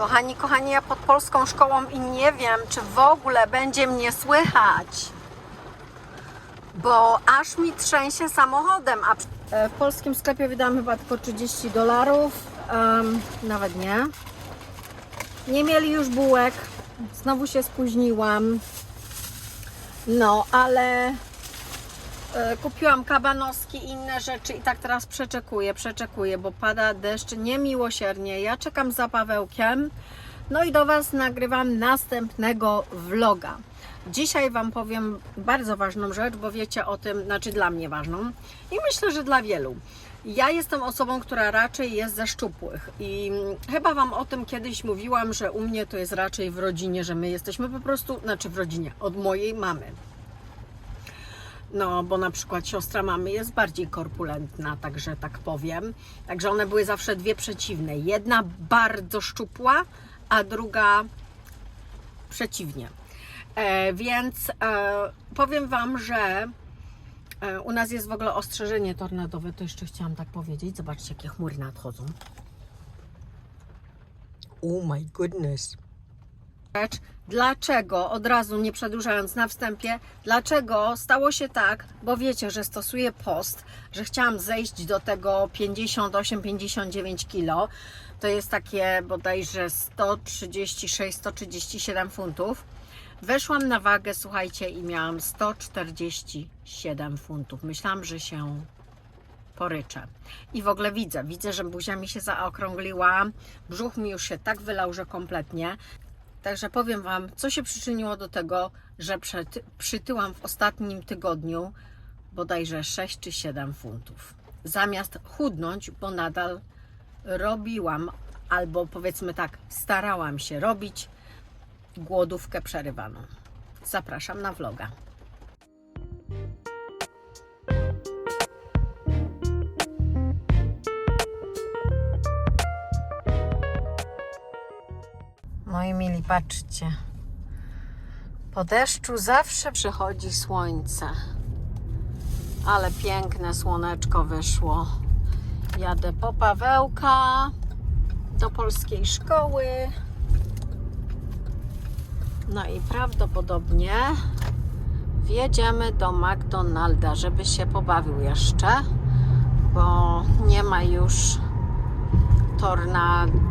Kochani, kochani, ja pod polską szkołą i nie wiem, czy w ogóle będzie mnie słychać. Bo aż mi trzęsie samochodem. A e, w polskim sklepie wydałam chyba tylko 30 dolarów. em, nawet nie. Nie mieli już bułek. Znowu się spóźniłam. No, ale e, kupiłam kabanoski i inne rzeczy i tak teraz przeczekuję, przeczekuję, bo pada deszcz niemiłosiernie. Ja czekam za Pawełkiem. No i do Was nagrywam następnego vloga. Dzisiaj Wam powiem bardzo ważną rzecz, bo wiecie o tym, znaczy dla mnie ważną i myślę, że dla wielu. Ja jestem osobą, która raczej jest ze szczupłych i chyba Wam o tym kiedyś mówiłam, że u mnie to jest raczej w rodzinie, że my jesteśmy po prostu, znaczy w rodzinie, od mojej mamy. No, bo na przykład siostra mamy jest bardziej korpulentna, także tak powiem. Także one były zawsze dwie przeciwne. Jedna bardzo szczupła, a druga przeciwnie. E, więc e, powiem Wam, że e, u nas jest w ogóle ostrzeżenie tornadowe. To jeszcze chciałam tak powiedzieć. Zobaczcie, jakie chmury nadchodzą. Oh my goodness rzecz, dlaczego, od razu nie przedłużając na wstępie, dlaczego stało się tak, bo wiecie, że stosuję post, że chciałam zejść do tego 58-59 kg, to jest takie bodajże 136-137 funtów. Weszłam na wagę, słuchajcie, i miałam 147 funtów. Myślałam, że się poryczę. I w ogóle widzę, widzę, że buzia mi się zaokrągliła, brzuch mi już się tak wylał, że kompletnie. Także powiem Wam, co się przyczyniło do tego, że przytyłam w ostatnim tygodniu bodajże 6 czy 7 funtów. Zamiast chudnąć, bo nadal robiłam, albo powiedzmy tak, starałam się robić głodówkę przerywaną. Zapraszam na vloga. Moi mili, patrzcie. Po deszczu zawsze przychodzi słońce. Ale piękne słoneczko wyszło. Jadę po Pawełka do polskiej szkoły. No i prawdopodobnie wjedziemy do McDonalda, żeby się pobawił jeszcze, bo nie ma już tornado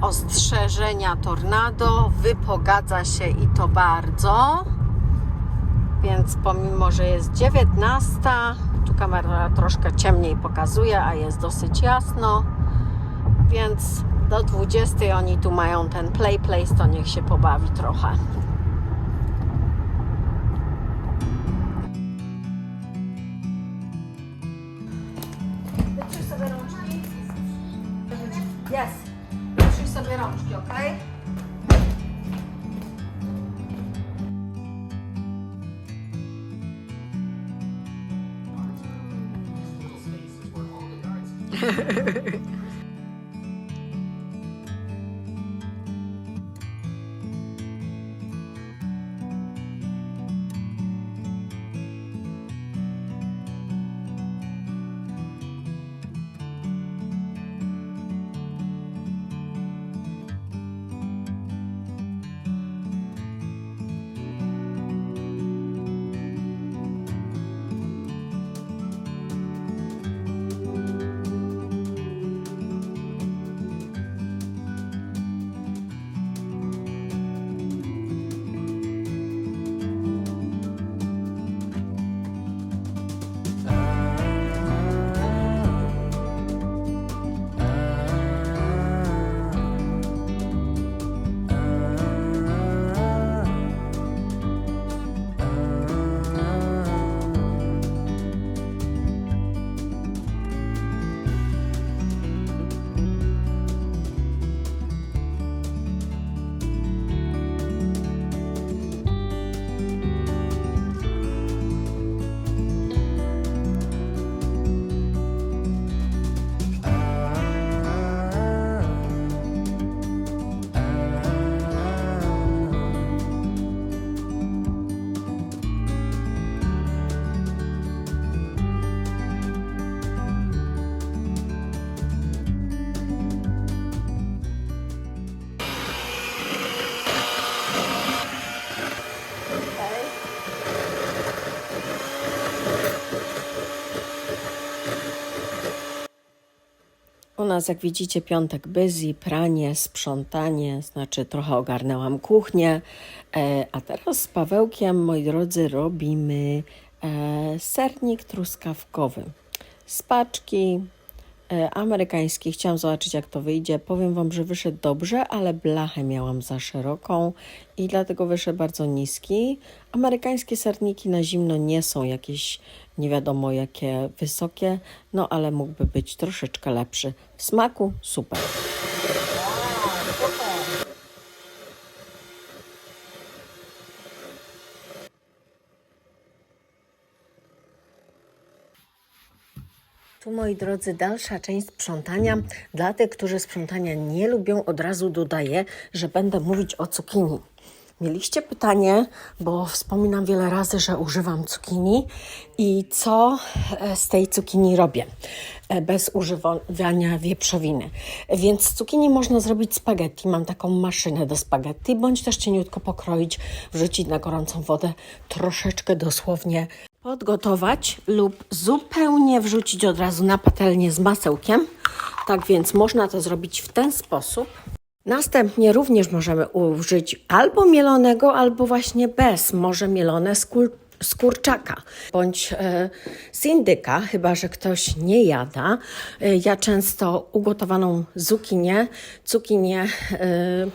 ostrzeżenia tornado, wypogadza się i to bardzo. Więc pomimo, że jest 19, tu kamera troszkę ciemniej pokazuje, a jest dosyć jasno, więc do 20 oni tu mają ten play place, to niech się pobawi trochę. Nas, jak widzicie, piątek busy, pranie, sprzątanie, znaczy trochę ogarnęłam kuchnię. E, a teraz z Pawełkiem, moi drodzy, robimy e, sernik truskawkowy. Z paczki e, amerykańskiej. Chciałam zobaczyć, jak to wyjdzie. Powiem Wam, że wyszedł dobrze, ale blachę miałam za szeroką i dlatego wyszedł bardzo niski. Amerykańskie serniki na zimno nie są jakieś nie wiadomo jakie wysokie, no ale mógłby być troszeczkę lepszy. W smaku super. Tu, moi drodzy, dalsza część sprzątania. Dla tych, którzy sprzątania nie lubią, od razu dodaję, że będę mówić o cukinii. Mieliście pytanie, bo wspominam wiele razy, że używam cukinii i co e, z tej cukinii robię e, bez używania wieprzowiny. Więc z cukinii można zrobić spaghetti. Mam taką maszynę do spaghetti, bądź też cieniutko pokroić, wrzucić na gorącą wodę, troszeczkę dosłownie podgotować lub zupełnie wrzucić od razu na patelnię z masełkiem. Tak więc można to zrobić w ten sposób. Następnie również możemy użyć albo mielonego, albo właśnie bez, może mielone z, kur, z kurczaka, bądź e, z indyka, chyba że ktoś nie jada. E, ja często ugotowaną cukinię, cukinię e,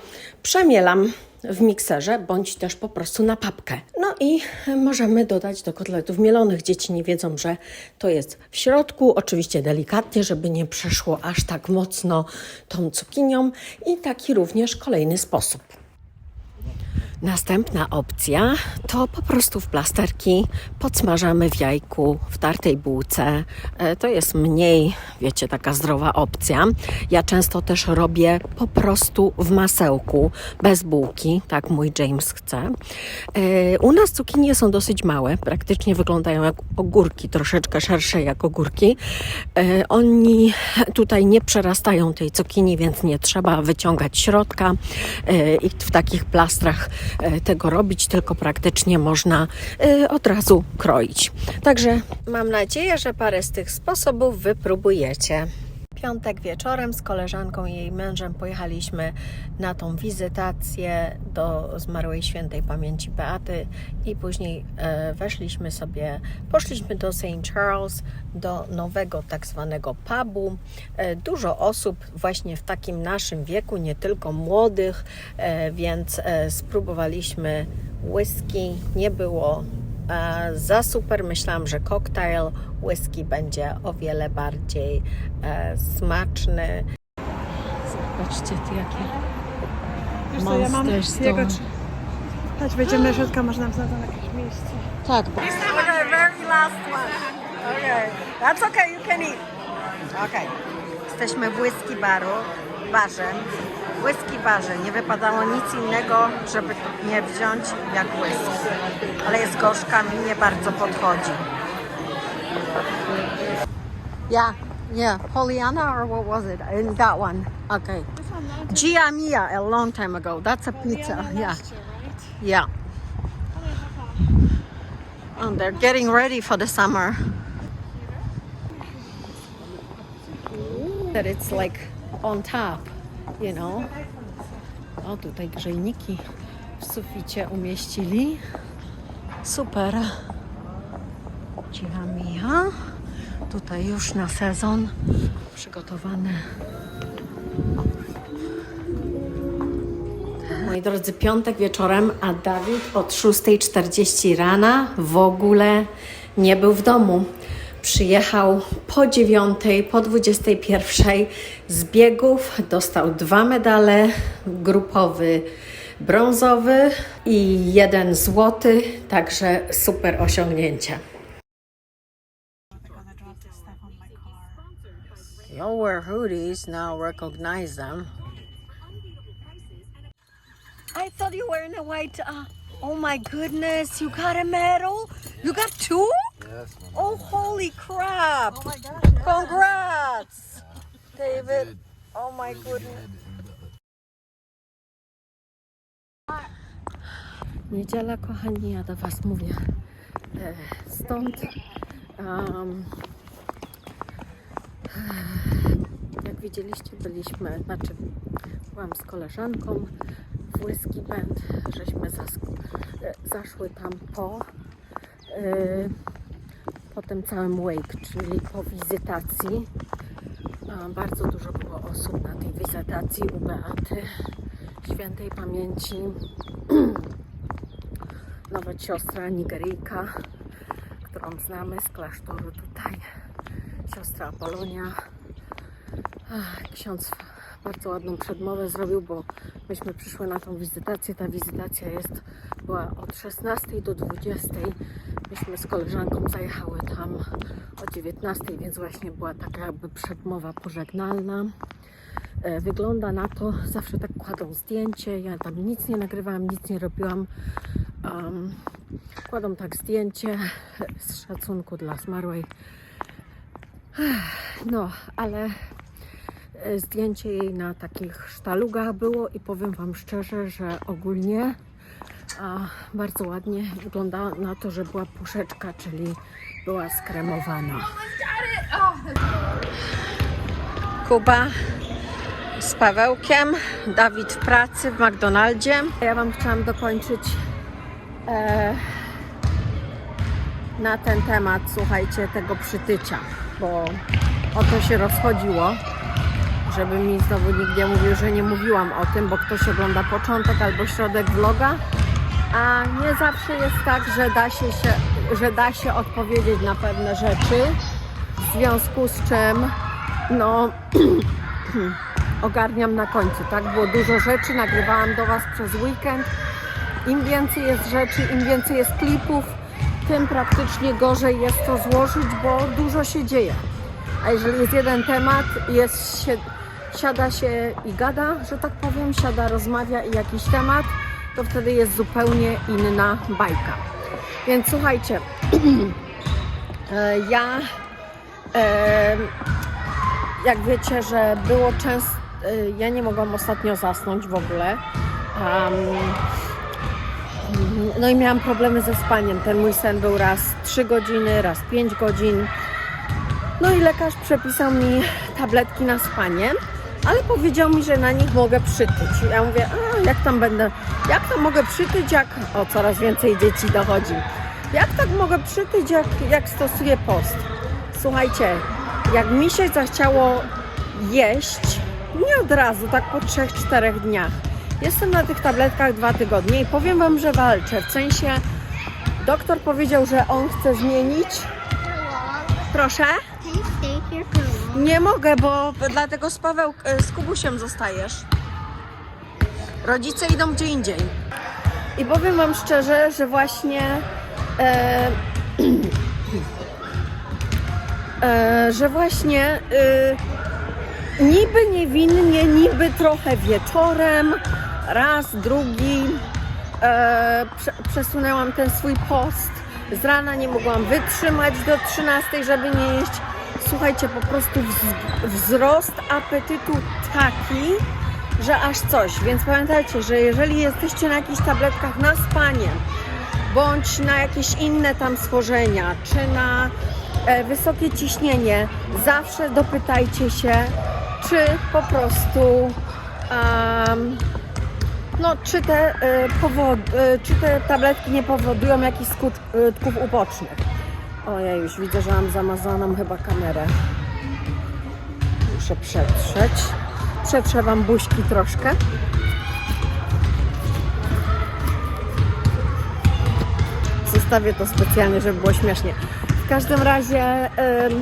przemielam w mikserze, bądź też po prostu na papkę. No i możemy dodać do kotletów mielonych. Dzieci nie wiedzą, że to jest w środku, oczywiście delikatnie, żeby nie przeszło aż tak mocno tą cukinią i taki również kolejny sposób. Następna opcja to po prostu w plasterki podsmażamy w jajku, w tartej bułce. E, To jest mniej, wiecie, taka zdrowa opcja. Ja często też robię po prostu w masełku, bez bułki, tak mój James chce. E, U nas cukinie są dosyć małe, praktycznie wyglądają jak ogórki, troszeczkę szersze jak ogórki. E, Oni tutaj nie przerastają tej cukinii, więc nie trzeba wyciągać środka i w takich plastrach tego robić, tylko praktycznie można e, od razu kroić. Także mam nadzieję, że parę z tych sposobów wypróbujecie. Piątek wieczorem z koleżanką i jej mężem pojechaliśmy na tą wizytację do zmarłej świętej pamięci Beaty i później e, weszliśmy sobie, poszliśmy do St. Charles, do nowego tak zwanego pubu. E, dużo osób właśnie w takim naszym wieku, nie tylko młodych, e, więc spróbowaliśmy whisky. Nie było za super. Myślałam, że koktajl whisky będzie o wiele bardziej e, smaczny. Zobaczcie tu jakie Wiesz co, ja mam Monsters jego... to- Chodź, wejdziemy do środka, może nam znajdą jakieś miejsce. Tak, bo Okay, very last one. Okay, that's okay, you can eat. Okay. Jesteśmy w whisky baru, barze. Whisky barze nie wypadało nic innego, żeby nie wziąć jak whisky. Ale jest gorzka, mi nie bardzo podchodzi. Yeah, yeah. Poliana or what was it? In that one. Okay. Gia Mia a long time ago. That's a pizza. Yeah. Yeah. And they're getting ready for the summer. That it's like on top, you know. O, tutaj grzejniki w suficie umieścili. Super. Cicha mija. Tutaj już na sezon przygotowane. Moi drodzy, piątek wieczorem, a Dawid od 6.40 rana w ogóle nie był w domu. Przyjechał po 9.00, po 21.00 z biegów, dostał dwa medale, grupowy brązowy i jeden złoty, także super osiągnięcie. Wear hoodies, now recognize them. I thought you were in a white. Uh, oh my goodness, you got a medal? You got two? Yes. Oh, holy crap! Oh my God! Congrats, David. Oh my goodness. Niedziela, kochani, ja do Was mówię e, stąd. Um, Jak widzieliście, byliśmy, znaczy byłam z koleżanką w Whisky Band, żeśmy e, zaszły tam po, e, po tym całym wake, czyli po wizytacji. Bardzo dużo było osób na tej wizytacji u Beaty, świętej pamięci. Nawet siostra Nigeryjka, którą znamy z klasztoru tutaj, siostra Apolonia. Ksiądz bardzo ładną przedmowę zrobił, bo myśmy przyszły na tą wizytację. Ta wizytacja jest, była od 16 do 20. Myśmy z koleżanką zajechały tam o 19, więc właśnie była taka jakby przedmowa pożegnalna. E, Wygląda na to, zawsze tak kładą zdjęcie, ja tam nic nie nagrywałam, nic nie robiłam. Um, kładą tak zdjęcie z szacunku dla zmarłej. No, ale e, zdjęcie jej na takich sztalugach było i powiem Wam szczerze, że ogólnie a, bardzo ładnie wyglądała na to, że była puszeczka, czyli była skremowana. Kuba z Pawełkiem, Dawid w pracy w McDonaldzie. Ja Wam chciałam dokończyć e, na ten temat, słuchajcie, tego przytycia, bo o to się rozchodziło, żeby mi znowu nikt nie mówił, że nie mówiłam o tym, bo ktoś ogląda początek albo środek vloga, a nie zawsze jest tak, że da się, się, że da się odpowiedzieć na pewne rzeczy, w związku z czym no ogarniam na końcu, tak? Było dużo rzeczy, nagrywałam do Was przez weekend. Im więcej jest rzeczy, im więcej jest klipów, tym praktycznie gorzej jest to złożyć, bo dużo się dzieje. A jeżeli jest jeden temat, jest się, siada się i gada, że tak powiem, siada, rozmawia i jakiś temat, to wtedy jest zupełnie inna bajka. Więc słuchajcie, e, ja e, jak wiecie, że było często, ja nie mogłam ostatnio zasnąć w ogóle. No i miałam problemy ze spaniem. Ten mój sen był raz 3 godziny, raz 5 godzin. No i lekarz przepisał mi tabletki na spanie, ale powiedział mi, że na nich mogę przytyć. Ja mówię, a jak tam będę, jak tam mogę przytyć, jak, o coraz więcej dzieci dochodzi. Jak tak mogę przytyć, jak, jak stosuję post? Słuchajcie, jak mi się zachciało jeść, nie od razu, tak po 3-4 dniach. Jestem na tych tabletkach dwa tygodnie i powiem Wam, że walczę. W sensie doktor powiedział, że on chce zmienić. Proszę? Nie mogę, bo dlatego z Paweł, z Kubusiem zostajesz. Rodzice idą gdzie indziej. I powiem Wam szczerze, że właśnie e, e, że właśnie e, niby niewinnie, niby trochę wieczorem, raz, drugi e, prze, przesunęłam ten swój post. Z rana nie mogłam wytrzymać do 13, żeby nie jeść. Słuchajcie, po prostu wz, wzrost apetytu taki, że aż coś. Więc pamiętajcie, że jeżeli jesteście na jakichś tabletkach na spanie, bądź na jakieś inne tam schorzenia, czy na e, wysokie ciśnienie, zawsze dopytajcie się, czy po prostu em, no, czy te, powod, e, czy te tabletki nie powodują jakichś skutków ubocznych. O, ja już widzę, że mam zamazaną chyba kamerę. Muszę przetrzeć. Przetrzę Wam buźki troszkę. Zostawię to specjalnie, żeby było śmiesznie. W każdym razie em,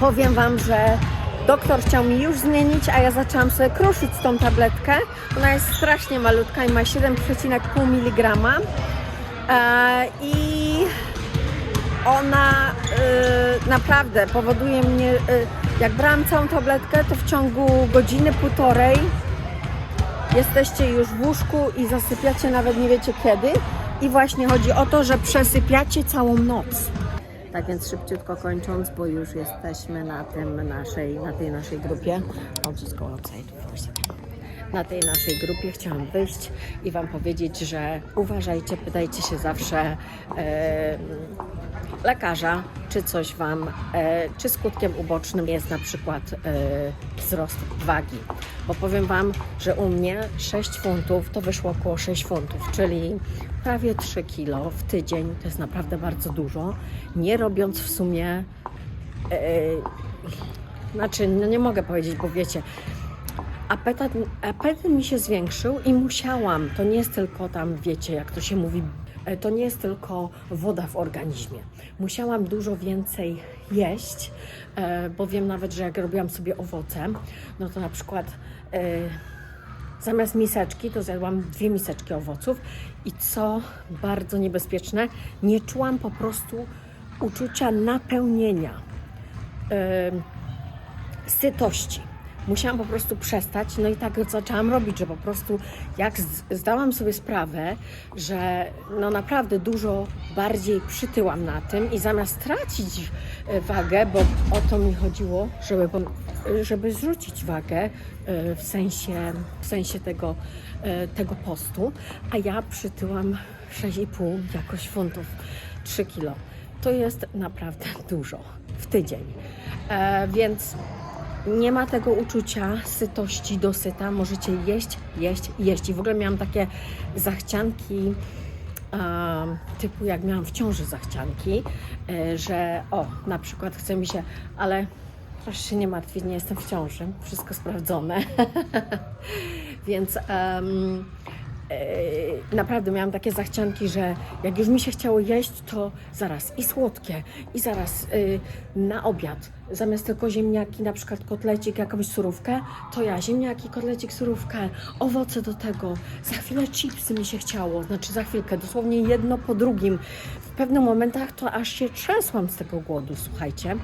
powiem Wam, że doktor chciał mi już zmienić, a ja zaczęłam sobie kruszyć tą tabletkę. Ona jest strasznie malutka i ma 7,5 mg. E, I ona y, naprawdę powoduje mnie, y, jak brałam całą tabletkę, to w ciągu godziny, półtorej jesteście już w łóżku i zasypiacie nawet nie wiecie kiedy. I właśnie chodzi o to, że przesypiacie całą noc. Tak więc szybciutko kończąc, bo już jesteśmy na tym naszej, na tej naszej grupie. I'll just outside. Na tej naszej grupie chciałam wyjść i Wam powiedzieć, że uważajcie, pytajcie się zawsze. E, lekarza, czy coś Wam, e, czy skutkiem ubocznym jest na przykład e, wzrost wagi. Bo powiem Wam, że u mnie 6 funtów to wyszło około 6 funtów, czyli prawie 3 kilo w tydzień. To jest naprawdę bardzo dużo, nie robiąc w sumie e, znaczy, no nie mogę powiedzieć, bo wiecie, apetyt, apetyt mi się zwiększył i musiałam. To nie jest tylko tam, wiecie, jak to się mówi, to nie jest tylko woda w organizmie. Musiałam dużo więcej jeść, e, bo wiem nawet, że jak robiłam sobie owoce, no to na przykład e, zamiast miseczki to zjadłam dwie miseczki owoców i co bardzo niebezpieczne, nie czułam po prostu uczucia napełnienia sytości. Musiałam po prostu przestać, no i tak zaczęłam robić, że po prostu jak zdałam sobie sprawę, że no naprawdę dużo bardziej przytyłam na tym i zamiast tracić e, wagę, bo o to mi chodziło, żeby, żeby zrzucić wagę e, w sensie, w sensie tego, e, tego postu, a ja przytyłam 6,5 jakoś funtów, 3 kilo. To jest naprawdę dużo w tydzień. E, więc nie ma tego uczucia sytości, dosyta. Możecie jeść, jeść, jeść. I w ogóle miałam takie zachcianki, typu jak miałam w ciąży zachcianki, e, że o, na przykład chce mi się, ale proszę się nie martwić, nie jestem w ciąży, wszystko sprawdzone. Więc e, naprawdę miałam takie zachcianki, że jak już mi się chciało jeść, to zaraz i słodkie, i zaraz y, na obiad. Zamiast tylko ziemniaki, na przykład kotlecik, jakąś surówkę, to ja ziemniaki, kotlecik, surówkę, owoce do tego. Za chwilę chipsy mi się chciało, znaczy za chwilkę, dosłownie jedno po drugim. Pewnych momentach to aż się trzęsłam z tego głodu, słuchajcie.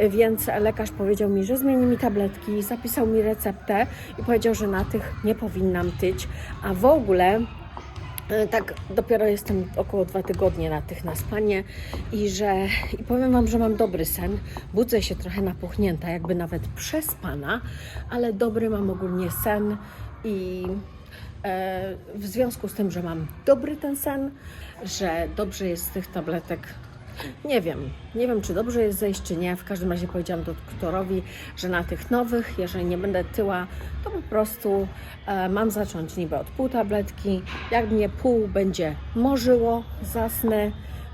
Y, Więc lekarz powiedział mi, że zmieni mi tabletki, zapisał mi receptę i powiedział, że na tych nie powinnam tyć, a w ogóle E, Tak, dopiero jestem około dwa tygodnie na tych na spanie i że i powiem Wam, że mam dobry sen. Budzę się trochę napuchnięta, jakby nawet przespana, ale dobry mam ogólnie sen i w związku z tym, że mam dobry ten sen, że dobrze jest z tych tabletek nie wiem, nie wiem czy dobrze jest zejść czy nie. W każdym razie powiedziałam doktorowi, że na tych nowych, jeżeli nie będę tyła, to po prostu e, mam zacząć niby od pół tabletki. Jak mnie pół będzie morzyło, zasnę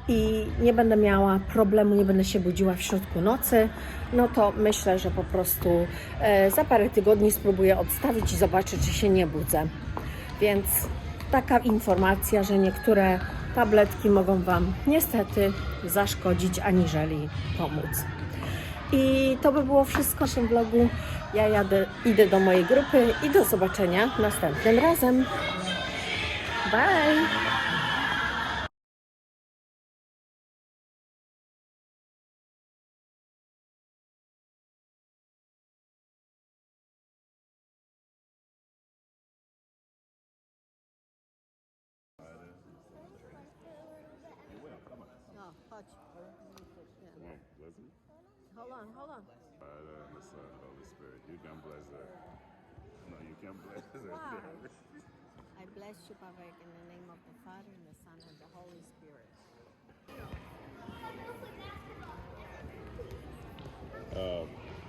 i nie będę miała problemu, nie będę się budziła w środku nocy, no to myślę, że po prostu e, za parę tygodni spróbuję odstawić i zobaczę, czy się nie budzę. Więc taka informacja, że niektóre tabletki mogą Wam niestety zaszkodzić, aniżeli pomóc. I to by było wszystko w naszym vlogu. Ja jadę, idę do mojej grupy i do zobaczenia następnym razem. Bye! No, chodź. Hold on, hold on. Father and the Son, Holy Spirit. You can bless her. No, you can bless her. Why? I bless you, Pavek, in the name of the Father, and the Son, and the Holy Spirit.